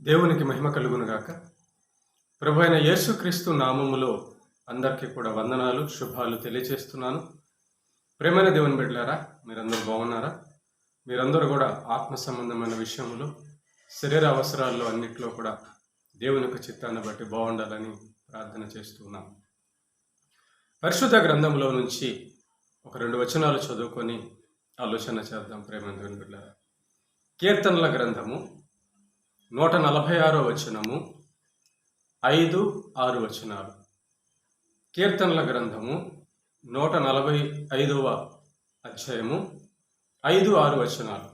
దేవునికి మహిమ కలుగునుగాక ప్రభు అయిన యేసుక్రీస్తు నామములో అందరికీ కూడా వందనాలు శుభాలు తెలియజేస్తున్నాను. ప్రేమైన దేవుని బిడ్డలారా మీరందరూ బాగున్నారా? మీరందరూ కూడా ఆత్మ సంబంధమైన విషయంలో శరీర అవసరాల్లో అన్నిట్లో కూడా దేవుని యొక్క చిత్తాన్ని బట్టి బాగుండాలని ప్రార్థన చేస్తున్నాం. పరిశుద్ధ గ్రంథంలో నుంచి ఒక రెండు వచనాలు చదువుకొని ఆలోచన చేద్దాం ప్రేమ దేవుని బిడ్డలారా. కీర్తనల గ్రంథము నూట నలభై ఆరో వచనము ఐదు ఆరు వచనాలు. కీర్తనల గ్రంథము నూట నలభై ఐదవ అధ్యాయము ఐదు ఆరు వచనాలు.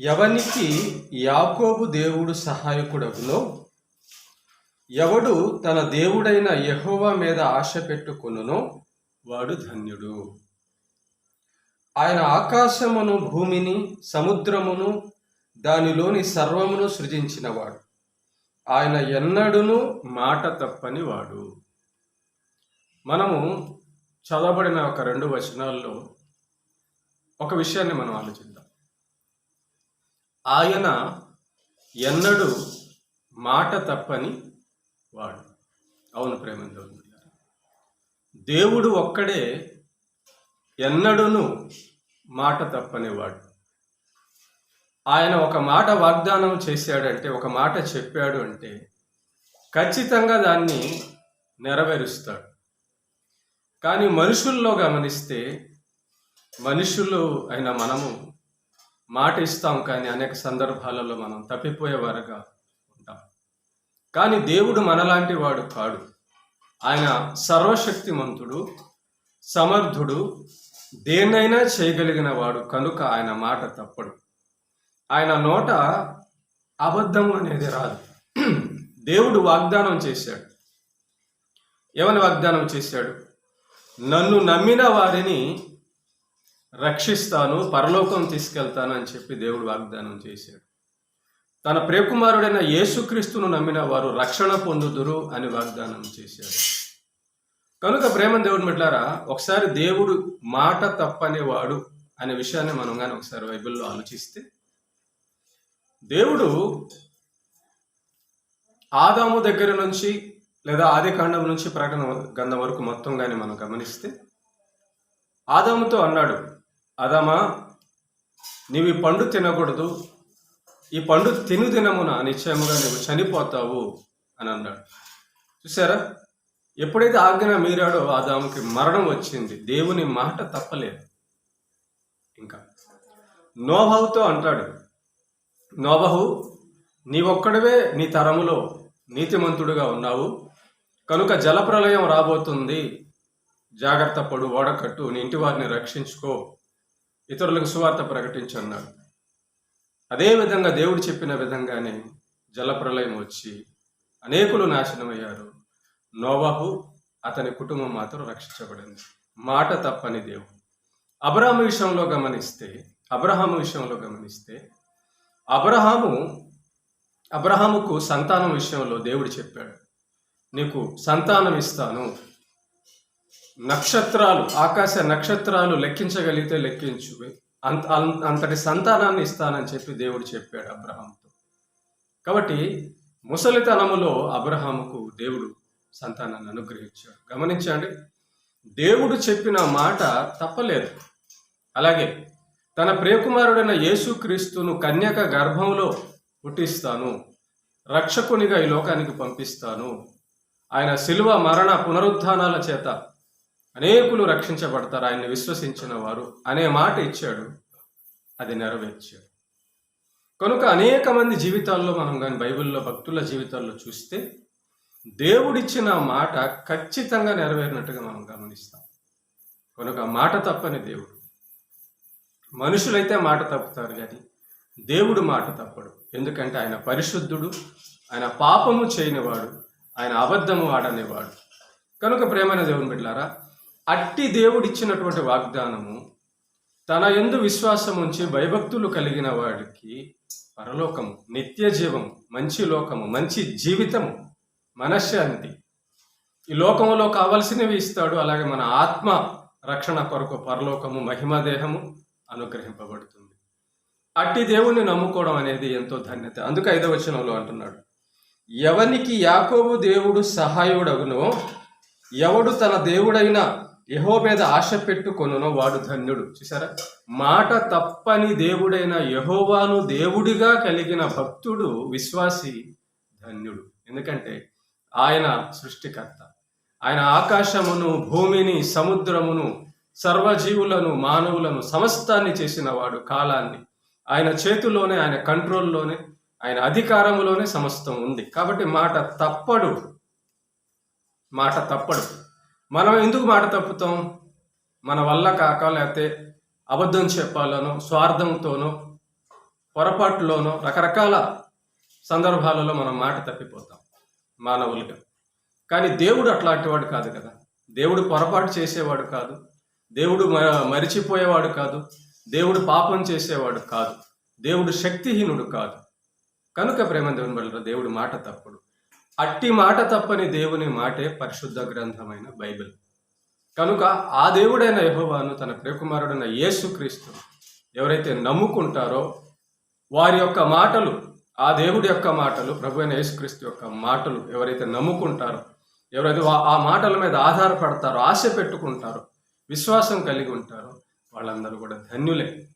ఎవనికి యాకోబు దేవుడు సహాయకుడగునో ఎవడు తన దేవుడైన యహోవా మీద ఆశ పెట్టుకునునో వాడు ధన్యుడు. ఆయన ఆకాశమును భూమిని సముద్రమును దానిలోని సర్వమును సృజించినవాడు. ఆయన ఎన్నడును మాట తప్పని వాడు మనము చదవబడిన ఒక రెండు వచనాల్లో ఒక విషయాన్ని మనం ఆలోచిద్దాం. ఆయన ఎన్నడు మాట తప్పని వాడు అవును ప్రేమ దేవుడు ఒక్కడే ఎన్నడూను మాట తప్పనివాడు. ఆయన ఒక మాట వాగ్దానం చేశాడంటే ఒక మాట చెప్పాడు అంటే ఖచ్చితంగా దాన్ని నెరవేరుస్తాడు. కానీ మనుషుల్లో గమనిస్తే మనుషులు అయిన మనము మాట ఇస్తాం కానీ అనేక సందర్భాలలో మనం తప్పిపోయేవారుగా ఉంటాం. కానీ దేవుడు మనలాంటి వాడు కాడు. ఆయన సర్వశక్తిమంతుడు సమర్థుడు దేన్నైనా చేయగలిగిన వాడు కనుక ఆయన మాట తప్పడు. ఆయన నోట అబద్ధం అనేది రాదు. దేవుడు వాగ్దానం చేశాడు. ఏమని వాగ్దానం చేశాడు? నన్ను నమ్మిన వారిని రక్షిస్తాను పరలోకం తీసుకెళ్తాను అని చెప్పి దేవుడు వాగ్దానం చేశాడు. తన ప్రియకుమారుడైన యేసుక్రీస్తును నమ్మిన వారు రక్షణ పొందుదురు అని వాగ్దానం చేశాడు. కనుక ప్రేమ దేవుడు మిట్లారా ఒకసారి దేవుడు మాట తప్పనేవాడు అనే విషయాన్ని మనం కానీ ఒకసారి బైబిల్లో ఆలోచిస్తే దేవుడు ఆదాము దగ్గర నుంచి లేదా ఆది కాండం నుంచి ప్రకటన గంధం వరకు మొత్తం కానీ మనం గమనిస్తే ఆదాముతో అన్నాడు ఆదామా నీవు ఈ పండు తినకూడదు. ఈ పండు తిను దినమున నిశ్చయముగా నువ్వు చనిపోతావు అని అన్నాడు. చూసారా ఎప్పుడైతే ఆజ్ఞ మీరాడో ఆదాముకి మరణం వచ్చింది దేవుని మాట తప్పలేదు. ఇంకా నోబహుతో అంటాడు నోబహు నీవొక్కడవే నీ తరములో నీతిమంతుడుగా ఉన్నావు. కనుక జలప్రలయం రాబోతుంది. జాగ్రత్త పడు ఓడకట్టు నీ ఇంటి వారిని రక్షించుకో. ఇతరులకు సువార్త ప్రకటించన్నాడు. అదేవిధంగా దేవుడు చెప్పిన విధంగానే జలప్రలయం వచ్చి అనేకులు నాశనమయ్యారు. నోవాహు అతని కుటుంబం మాత్రం రక్షించబడింది. మాట తప్పని దేవుడు. అబ్రహాము విషయంలో గమనిస్తే అబ్రహం విషయంలో గమనిస్తే అబ్రహాము అబ్రహాముకు సంతానం విషయంలో దేవుడు చెప్పాడు. నీకు సంతానం ఇస్తాను. నక్షత్రాలు ఆకాశ నక్షత్రాలు లెక్కించగలిగితే లెక్కించు. అంత అంతటి సంతానాన్ని ఇస్తానని చెప్పి దేవుడు చెప్పాడు అబ్రహాంతో కాబట్టి ముసలితనములో అబ్రహాముకు దేవుడు సంతానాన్ని అనుగ్రహించాడు. గమనించండి దేవుడు చెప్పిన మాట తప్పలేదు. అలాగే తన ప్రియకుమారుడైన యేసుక్రీస్తును కన్యక గర్భంలో పుట్టిస్తాను. రక్షకునిగా ఈ లోకానికి పంపిస్తాను. ఆయన శిలువ మరణ పునరుద్ధానాల చేత అనేకులు రక్షించబడతారు. ఆయన్ని విశ్వసించిన వారు అనే మాట ఇచ్చాడు. అది నెరవేర్చాడు. కనుక అనేక మంది జీవితాల్లో మనం కానీ బైబిల్లో భక్తుల జీవితాల్లో చూస్తే దేవుడిచ్చిన మాట ఖచ్చితంగా నెరవేరినట్టుగా మనం గమనిస్తాం. కనుక మాట తప్పని దేవుడు. మనుషులైతే మాట తప్పుతారు కానీ దేవుడు మాట తప్పడు. ఎందుకంటే ఆయన పరిశుద్ధుడు ఆయన పాపము చేయనివాడు ఆయన అబద్ధము ఆడనేవాడు. కనుక ప్రేమైన దేవుని బిడ్డారా అట్టి దేవుడిచ్చినటువంటి వాగ్దానము తన ఎందు విశ్వాసం ఉంచి భయభక్తులు కలిగిన వాడికి పరలోకము నిత్య జీవము మంచి లోకము మంచి జీవితము మనశ్శాంతి. ఈ లోకములో కావలసినవి ఇస్తాడు. అలాగే మన ఆత్మ రక్షణ కొరకు పరలోకము మహిమదేహము అనుగ్రహింపబడుతుంది. అట్టి దేవుణ్ణి నమ్ముకోవడం అనేది ఎంతో ధన్యత. అందుకే ఐదవ వచనంలో అంటున్నాడు. ఎవనికి యాకోబు దేవుడు సహాయుడగునో ఎవడు తన దేవుడైన యహో మీద ఆశ పెట్టుకొనునో వాడు ధన్యుడు. చూసారా మాట తప్పని దేవుడైన యహోవాను దేవుడిగా కలిగిన భక్తుడు విశ్వాసి ధన్యుడు. ఎందుకంటే ఆయన సృష్టికర్త. ఆయన ఆకాశమును భూమిని సముద్రమును సర్వజీవులను మానవులను సమస్తాన్ని చేసిన వాడు కాలాన్ని. ఆయన చేతుల్లోనే ఆయన కంట్రోల్లోనే ఆయన అధికారంలోనే సమస్తం ఉంది. కాబట్టి మాట తప్పడు. మాట తప్పడు. మనం ఎందుకు మాట తప్పుతాం? మన వల్ల కాక లేకపోతే అబద్ధం చెప్పాలనో స్వార్థంతోనో పొరపాటులోనో రకరకాల సందర్భాలలో మనం మాట తప్పిపోతాం మానవులుగా. కానీ దేవుడు అట్లాంటి వాడు కాదు కదా. దేవుడు పొరపాటు చేసేవాడు కాదు. దేవుడు మ- మరిచిపోయేవాడు కాదు. దేవుడు పాపం చేసేవాడు కాదు. దేవుడు శక్తిహీనుడు కాదు. కనుక ప్రేమ దేవుని వల్ల దేవుడు మాట తప్పుడు. అట్టి మాట తప్పని దేవుని మాటే పరిశుద్ధ గ్రంథమైన బైబిల్. కనుక ఆ దేవుడైన యహోవాను తన ప్రియకుమారుడైన యేసుక్రీస్తు ఎవరైతే నమ్ముకుంటారో వారి యొక్క మాటలు ఆ దేవుడి యొక్క మాటలు ప్రభు అయిన యేసుక్రీస్తు యొక్క మాటలు ఎవరైతే నమ్ముకుంటారో ఎవరైతే ఆ మాటల మీద ఆధారపడతారో ఆశ పెట్టుకుంటారో విశ్వాసం కలిగి ఉంటారో. వాళ్ళందరూ కూడా ధన్యులే.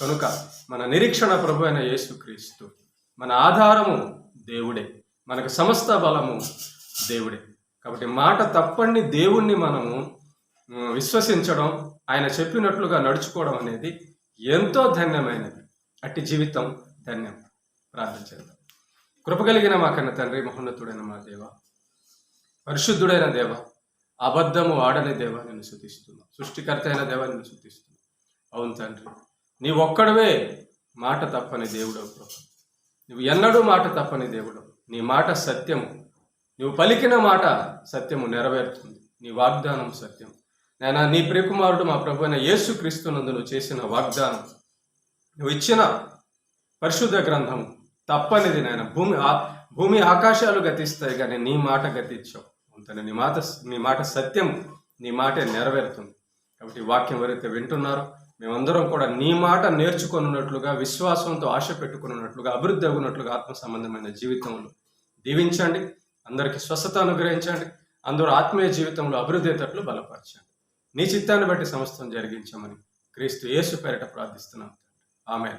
కనుక మన నిరీక్షణ ప్రభు అయిన యేసుక్రీస్తు మన ఆధారము దేవుడే. మనకు సమస్త బలము దేవుడే. కాబట్టి మాట తప్పని దేవుణ్ణి మనము విశ్వసించడం ఆయన చెప్పినట్లుగా నడుచుకోవడం అనేది ఎంతో ధన్యమైనది. అట్టి జీవితం ధన్యం. ప్రార్థించేద్దాం కృప కలిగిన మా కన్న తండ్రి మహోన్నతుడైన మా దేవ పరిశుద్ధుడైన దేవ అబద్ధము ఆడని దేవాన్ని నేను శుతిస్తున్నాను సృష్టికర్త అయిన దేవ నేను శుతిస్తున్నాను అవును తండ్రి. నీ ఒక్కడవే మాట తప్పని దేవుడు ప్రభు. నువ్వు ఎన్నడూ మాట తప్పని దేవుడు నీ మాట సత్యము. నువ్వు పలికిన మాట సత్యము నెరవేరుతుంది. నీ వాగ్దానం సత్యం. నేను నీ ప్రియకుమారుడు మా ప్రభు అయిన యేసు క్రీస్తునందు నువ్వు చేసిన వాగ్దానం. నువ్వు ఇచ్చిన పరిశుద్ధ గ్రంథం తప్పనిది నాయన. భూమి ఆ- భూమి ఆకాశాలు గతిస్తాయి కానీ నీ మాట గతించావు. తన నీ మాట నీ మాట సత్యం నీ మాటే నెరవేరుతుంది. కాబట్టి వాక్యం ఎవరైతే వింటున్నారో మేమందరం కూడా నీ మాట నేర్చుకున్నట్లుగా విశ్వాసంతో ఆశ పెట్టుకున్నట్లుగా అభివృద్ధి అవునట్లుగా ఆత్మ సంబంధమైన జీవితంలో దీవించండి అందరికీ స్వస్థత అనుగ్రహించండి అందరూ ఆత్మీయ జీవితంలో అభివృద్ధి అయ్యేటట్లు బలపరచండి. నీ చిత్తాన్ని బట్టి సమస్తం జరిగించమని క్రీస్తు యేసు పేరిట ప్రార్థిస్తున్నాం ఆమె